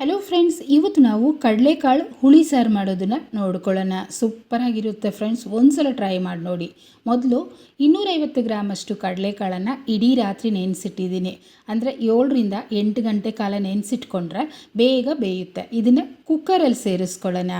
Hello friends ಇವತ್ತು ನಾವು ಕಡಲೆಕಾಳು ಹುಳಿ ಸಾರು ಮಾಡೋದನ್ನು ನೋಡ್ಕೊಳ್ಳೋಣ. ಸೂಪರಾಗಿರುತ್ತೆ ಫ್ರೆಂಡ್ಸ್ ಒಂದ್ಸಲ ಟ್ರೈ ಮಾಡಿ ನೋಡಿ. ಮೊದಲು ಇನ್ನೂರೈವತ್ತು ಗ್ರಾಮಷ್ಟು ಕಡಲೆಕಾಳನ್ನು ಇಡೀ ರಾತ್ರಿ ನೆನೆಸಿಟ್ಟಿದ್ದೀನಿ. ಅಂದರೆ ಏಳರಿಂದ ಎಂಟು ಗಂಟೆ ಕಾಲ ನೆನೆಸಿಟ್ಕೊಂಡ್ರೆ ಬೇಗ ಬೇಯುತ್ತೆ. ಇದನ್ನು ಕುಕ್ಕರಲ್ಲಿ ಸೇರಿಸ್ಕೊಳ್ಳೋಣ.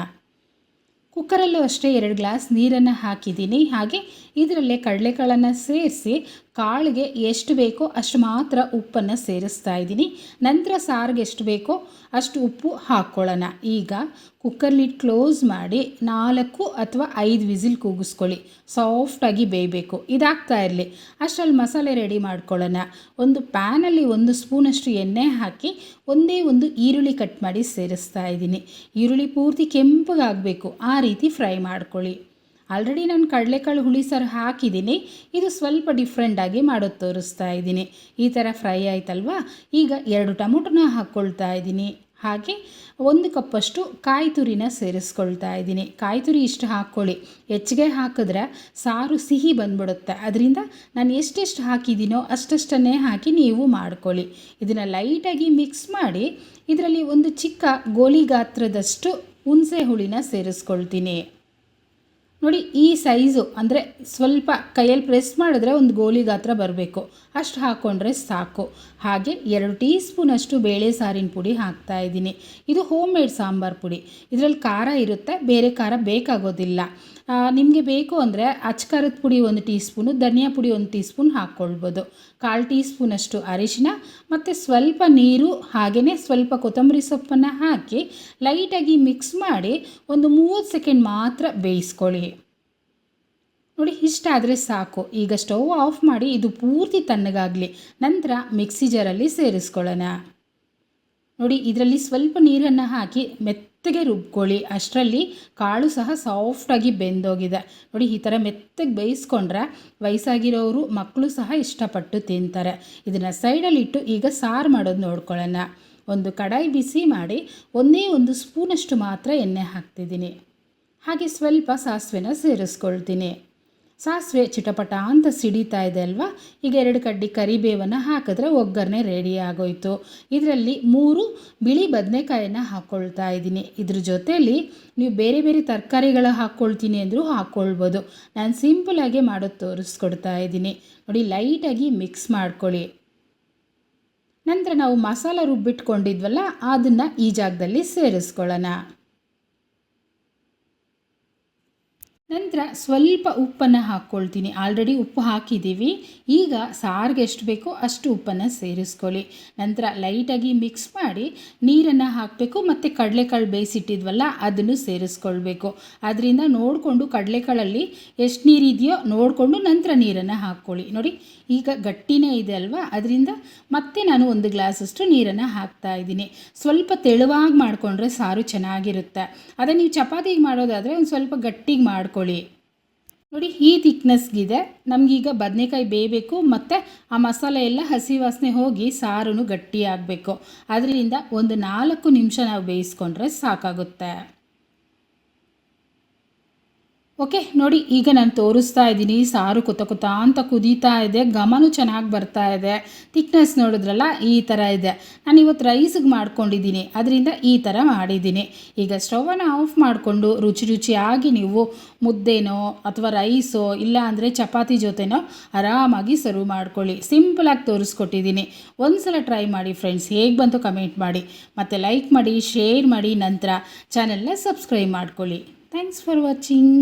ಕುಕ್ಕರಲ್ಲೂ ಅಷ್ಟೇ ಎರಡು ಗ್ಲಾಸ್ ನೀರನ್ನು ಹಾಕಿದ್ದೀನಿ. ಹಾಗೆ ಇದರಲ್ಲೇ ಕಡಲೆಕಾಳನ್ನು ಸೇರಿಸಿ ಕಾಳಿಗೆ ಎಷ್ಟು ಬೇಕೋ ಅಷ್ಟು ಮಾತ್ರ ಉಪ್ಪನ್ನು ಸೇರಿಸ್ತಾ ಇದ್ದೀನಿ. ನಂತರ ಸಾರಿಗೆ ಎಷ್ಟು ಬೇಕೋ ಅಷ್ಟು ಉಪ್ಪು ಹಾಕ್ಕೊಳ್ಳೋಣ ಈಗ ಕುಕ್ಕರ್ಲಿಟ್ಟು ಕ್ಲೋಸ್ ಮಾಡಿ ನಾಲ್ಕು ಅಥವಾ ಐದು ವಿಸಿಲ್ ಕೂಗಿಸ್ಕೊಳ್ಳಿ. ಸಾಫ್ಟಾಗಿ ಬೇಯಬೇಕು. ಇದಾಗ್ತಾ ಇರಲಿ. ಅಷ್ಟರಲ್ಲಿ ಮಸಾಲೆ ರೆಡಿ ಮಾಡ್ಕೊಳ್ಳೋಣ. ಒಂದು ಪ್ಯಾನಲ್ಲಿ ಒಂದು ಸ್ಪೂನಷ್ಟು ಎಣ್ಣೆ ಹಾಕಿ ಒಂದೇ ಒಂದು ಈರುಳ್ಳಿ ಕಟ್ ಮಾಡಿ ಸೇರಿಸ್ತಾ ಇದ್ದೀನಿ. ಈರುಳ್ಳಿ ಪೂರ್ತಿ ಕೆಂಪಗಾಗಬೇಕು ಆ ರೀತಿ ಫ್ರೈ ಮಾಡ್ಕೊಳ್ಳಿ. ಆಲ್ರೆಡಿ ನಾನು ಕಡಲೆಕಾಳು ಹುಳಿ ಸಾರು ಹಾಕಿದ್ದೀನಿ. ಇದು ಸ್ವಲ್ಪ ಡಿಫ್ರೆಂಟಾಗಿ ಮಾಡೋದು ತೋರಿಸ್ತಾ ಇದ್ದೀನಿ. ಈ ಥರ ಫ್ರೈ ಆಯ್ತಲ್ವಾ? ಈಗ ಎರಡು ಟೊಮೊಟೊನ ಹಾಕ್ಕೊಳ್ತಾ ಇದ್ದೀನಿ. ಹಾಗೆ ಒಂದು ಕಪ್ಪಷ್ಟು ಕಾಯಿ ತುರಿನ ಸೇರಿಸ್ಕೊಳ್ತಾ ಇದ್ದೀನಿ. ಕಾಯಿ ತುರಿ ಇಷ್ಟು ಹಾಕ್ಕೊಳ್ಳಿ. ಹೆಚ್ಚಿಗೆ ಹಾಕಿದ್ರೆ ಸಾರು ಸಿಹಿ ಬಂದ್ಬಿಡುತ್ತೆ. ಅದರಿಂದ ನಾನು ಎಷ್ಟೆಷ್ಟು ಹಾಕಿದ್ದೀನೋ ಅಷ್ಟಷ್ಟನ್ನೇ ಹಾಕಿ ನೀವು ಮಾಡ್ಕೊಳ್ಳಿ. ಇದನ್ನು ಲೈಟಾಗಿ ಮಿಕ್ಸ್ ಮಾಡಿ ಇದರಲ್ಲಿ ಒಂದು ಚಿಕ್ಕ ಗೋಲಿ ಗಾತ್ರದಷ್ಟು ಹುಣಸೆ ಹುಳಿನ ಸೇರಿಸ್ಕೊಳ್ತೀನಿ. ನೋಡಿ, ಈ ಸೈಜು ಅಂದರೆ ಸ್ವಲ್ಪ ಕೈಯಲ್ಲಿ ಪ್ರೆಸ್ ಮಾಡಿದ್ರೆ ಒಂದು ಗೋಲಿ ಗಾತ್ರ ಬರಬೇಕು. ಅಷ್ಟು ಹಾಕ್ಕೊಂಡ್ರೆ ಸಾಕು. ಹಾಗೆ ಎರಡು ಟೀ ಸ್ಪೂನಷ್ಟು ಬೇಳೆ ಸಾರಿನ ಪುಡಿ ಹಾಕ್ತಾ ಇದ್ದೀನಿ. ಇದು ಹೋಮ್ ಮೇಡ್ ಸಾಂಬಾರು ಪುಡಿ. ಇದರಲ್ಲಿ ಖಾರ ಇರುತ್ತೆ, ಬೇರೆ ಖಾರ ಬೇಕಾಗೋದಿಲ್ಲ. ನಿಮಗೆ ಬೇಕು ಅಂದರೆ ಅಚ್ಚಕಾರದ ಪುಡಿ ಒಂದು ಟೀ ಸ್ಪೂನು ಧನಿಯಾ ಪುಡಿ ಒಂದು ಟೀ ಸ್ಪೂನ್ ಹಾಕ್ಕೊಳ್ಬೋದು ಕಾಲು ಟೀ ಸ್ಪೂನಷ್ಟು ಅರಿಶಿನ, ಮತ್ತು ಸ್ವಲ್ಪ ನೀರು ಹಾಗೆಯೇ ಸ್ವಲ್ಪ ಕೊತ್ತಂಬರಿ ಸೊಪ್ಪನ್ನು ಹಾಕಿ ಲೈಟಾಗಿ ಮಿಕ್ಸ್ ಮಾಡಿ ಒಂದು ಮೂವತ್ತು ಸೆಕೆಂಡ್ ಮಾತ್ರ ಬೇಯಿಸ್ಕೊಳ್ಳಿ. ನೋಡಿ ಇಷ್ಟಾದರೆ ಸಾಕು. ಈಗ ಸ್ಟವ್ ಆಫ್ ಮಾಡಿ ಇದು ಪೂರ್ತಿ ತಣ್ಣಗಾಗಲಿ. ನಂತರ ಮಿಕ್ಸಿ ಜಾರಲ್ಲಿ ಸೇರಿಸ್ಕೊಳ್ಳೋಣ. ನೋಡಿ, ಇದರಲ್ಲಿ ಸ್ವಲ್ಪ ನೀರನ್ನು ಹಾಕಿ ಮೆತ್ತಗೆ ರುಬ್ಕೊಳ್ಳಿ. ಅಷ್ಟರಲ್ಲಿ ಕಾಳು ಸಹ ಸಾಫ್ಟಾಗಿ ಬೆಂದೋಗಿದೆ. ನೋಡಿ, ಈ ಥರ ಮೆತ್ತಗೆ ಬೇಯಿಸ್ಕೊಂಡ್ರೆ ವಯಸ್ಸಾಗಿರೋರು ಮಕ್ಕಳು ಸಹ ಇಷ್ಟಪಟ್ಟು ತಿಂತಾರೆ. ಇದನ್ನು ಸೈಡಲ್ಲಿಟ್ಟು ಈಗ ಸಾರು ಮಾಡೋದು ನೋಡ್ಕೊಳ್ಳೋಣ. ಒಂದು ಕಡಾಯಿ ಬಿಸಿ ಮಾಡಿ ಒಂದೇ ಒಂದು ಸ್ಪೂನಷ್ಟು ಮಾತ್ರ ಎಣ್ಣೆ ಹಾಕ್ತಿದ್ದೀನಿ. ಹಾಗೆ ಸ್ವಲ್ಪ ಸಾಸಿವೆನ ಸೇರಿಸ್ಕೊಳ್ತೀನಿ. ಸಾಸಿವೆ ಚಿಟಪಟ ಅಂತ ಸಿಡಿತಾ ಇದೆ ಅಲ್ವಾ? ಈಗ ಎರಡು ಕಡ್ಡಿ ಕರಿಬೇವನ್ನು ಹಾಕಿದ್ರೆ ಒಗ್ಗರಣೆ ರೆಡಿ ಆಗೋಯಿತು. ಇದರಲ್ಲಿ ಮೂರು ಬಿಳಿ ಬದನೆಕಾಯನ್ನು ಹಾಕ್ಕೊಳ್ತಾ ಇದ್ದೀನಿ. ಇದ್ರ ಜೊತೆಯಲ್ಲಿ ನೀವು ಬೇರೆ ಬೇರೆ ತರಕಾರಿಗಳು ಹಾಕ್ಕೊಳ್ತೀನಿ ಅಂದರೂ ಹಾಕ್ಕೊಳ್ಬೋದು ನಾನು ಸಿಂಪಲಾಗಿ ಮಾಡೋದು ತೋರಿಸ್ಕೊಡ್ತಾ ಇದ್ದೀನಿ. ನೋಡಿ ಲೈಟಾಗಿ ಮಿಕ್ಸ್ ಮಾಡ್ಕೊಳ್ಳಿ. ನಂತರ ನಾವು ಮಸಾಲ ರುಬ್ಬಿಟ್ಕೊಂಡಿದ್ವಲ್ಲ, ಅದನ್ನು ಈ ಜಾಗದಲ್ಲಿ ಸೇರಿಸ್ಕೊಳ್ಳೋಣ. ನಂತರ ಸ್ವಲ್ಪ ಉಪ್ಪನ್ನು ಹಾಕ್ಕೊಳ್ತೀನಿ. ಆಲ್ರೆಡಿ ಉಪ್ಪು ಹಾಕಿದ್ದೀವಿ. ಈಗ ಸಾರಿಗೆ ಎಷ್ಟು ಬೇಕೋ ಅಷ್ಟು ಉಪ್ಪನ್ನು ಸೇರಿಸ್ಕೊಳ್ಳಿ. ನಂತರ ಲೈಟಾಗಿ ಮಿಕ್ಸ್ ಮಾಡಿ ನೀರನ್ನು ಹಾಕಬೇಕು ಮತ್ತು ಕಡಲೆಕಾಳು ಬೇಯಿಸಿಟ್ಟಿದ್ವಲ್ಲ ಅದನ್ನು ಸೇರಿಸ್ಕೊಳ್ಬೇಕು. ಅದರಿಂದ ನೋಡಿಕೊಂಡು ಕಡಲೆಕಾಳಲ್ಲಿ ಎಷ್ಟು ನೀರಿದೆಯೋ ನೋಡಿಕೊಂಡು ನಂತರ ನೀರನ್ನು ಹಾಕ್ಕೊಳ್ಳಿ. ನೋಡಿ, ಈಗ ಗಟ್ಟಿನೇ ಇದೆ ಅಲ್ವಾ? ಅದರಿಂದ ಮತ್ತೆ ನಾನು ಒಂದು ಗ್ಲಾಸಷ್ಟು ನೀರನ್ನು ಹಾಕ್ತಾ ಇದ್ದೀನಿ. ಸ್ವಲ್ಪ ತೆಳುವಾಗಿ ಮಾಡಿಕೊಂಡ್ರೆ ಸಾರು ಚೆನ್ನಾಗಿರುತ್ತೆ. ಅದೇ ನೀವು ಚಪಾತಿಗೆ ಮಾಡೋದಾದರೆ ಒಂದು ಸ್ವಲ್ಪ ಗಟ್ಟಿಗೆ ಮಾಡ್ಕೊಳ್ಳಿ ನೋಡಿ, ಈ ಥಿಕ್ನೆಸ್ಗಿದೆ. ನಮಗೀಗ ಬದನೆಕಾಯಿ ಬೇಯಬೇಕು, ಮತ್ತು ಆ ಮಸಾಲೆ ಎಲ್ಲ ಹಸಿ ವಾಸನೆ ಹೋಗಿ ಸಾರು ಗಟ್ಟಿ ಆಗಬೇಕು ಅದರಿಂದ ಒಂದು ನಾಲ್ಕು ನಿಮಿಷ ನಾವು ಬೇಯಿಸ್ಕೊಂಡ್ರೆ ಸಾಕಾಗುತ್ತೆ. ಓಕೆ, ನೋಡಿ, ಈಗ ನಾನು ತೋರಿಸ್ತಾ ಇದ್ದೀನಿ, ಸಾರು ಕುತ ಕುತ ಅಂತ ಕುದೀತಾ ಇದೆ ಘಮನೂ ಚೆನ್ನಾಗಿ ಬರ್ತಾ ಇದೆ ತಿಕ್ನೆಸ್ ನೋಡಿದ್ರಲ್ಲ ಈ ಥರ ಇದೆ. ನಾನು ಇವತ್ತು ರೈಸಿಗೆ ಮಾಡ್ಕೊಂಡಿದ್ದೀನಿ, ಅದರಿಂದ ಈ ಥರ ಮಾಡಿದ್ದೀನಿ. ಈಗ ಸ್ಟವನ್ನು ಆಫ್ ಮಾಡಿಕೊಂಡು ರುಚಿ ರುಚಿಯಾಗಿ ನೀವು ಮುದ್ದೆನೋ ಅಥವಾ ರೈಸೋ ಇಲ್ಲ ಅಂದರೆ ಚಪಾತಿ ಜೊತೆನೋ ಆರಾಮಾಗಿ ಸರ್ವ್ ಮಾಡ್ಕೊಳ್ಳಿ. ಸಿಂಪಲಾಗಿ ತೋರಿಸ್ಕೊಟ್ಟಿದ್ದೀನಿ. ಒಂದು ಸಲ ಟ್ರೈ ಮಾಡಿ ಫ್ರೆಂಡ್ಸ್ ಹೇಗೆ ಬಂತು ಕಮೆಂಟ್ ಮಾಡಿ. ಮತ್ತು ಲೈಕ್ ಮಾಡಿ ಶೇರ್ ಮಾಡಿ, ನಂತರ ಚಾನೆಲ್ನ ಸಬ್ಸ್ಕ್ರೈಬ್ ಮಾಡ್ಕೊಳ್ಳಿ. Thanks for watching